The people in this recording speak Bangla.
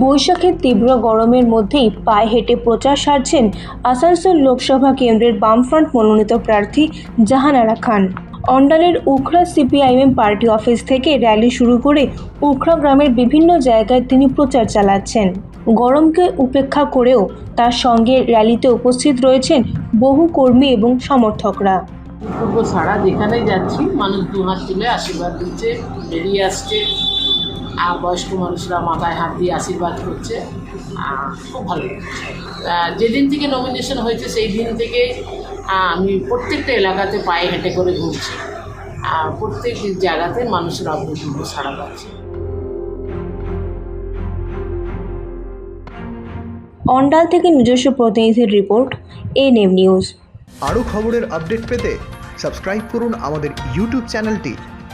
বৈশাখের তীব্র গরমের মধ্যেই পায়ে হেঁটে প্রচার সারছেন আসানসোল লোকসভা কেন্দ্রের বামফ্রন্ট মনোনীত প্রার্থী জাহানারা খান। অন্ডালের উখড়া সিপিআইএম পার্টি অফিস থেকে র্যালি শুরু করে উখড়া গ্রামের বিভিন্ন জায়গায় তিনি প্রচার চালাচ্ছেন। গরমকে উপেক্ষা করেও তার সঙ্গে র্যালিতে উপস্থিত রয়েছেন বহু কর্মী এবং সমর্থকরা। ছাড়া যেখানেই যাচ্ছি, মানুষ দু হাত তুলে আশীর্বাদ দিচ্ছে, বেরিয়ে আসছে। আর বয়স্ক মানুষরা মাথায় হাত দিয়ে আশীর্বাদ করছে। খুব ভালো লাগছে। যেদিন থেকে নমিনেশন হয়েছে সেই দিন থেকে আমি প্রত্যেকটা এলাকাতে পায়ে হেঁটে করে ঘুরছি। আর প্রত্যেক জায়গাতে মানুষের অভূতপূর্ব সাড়া পাচ্ছে। অন্ডাল থেকে নিজস্ব প্রতিনিধির রিপোর্ট এনএম নিউজ। আরও খবরের আপডেট পেতে সাবস্ক্রাইব করুন আমাদের ইউটিউব চ্যানেলটি।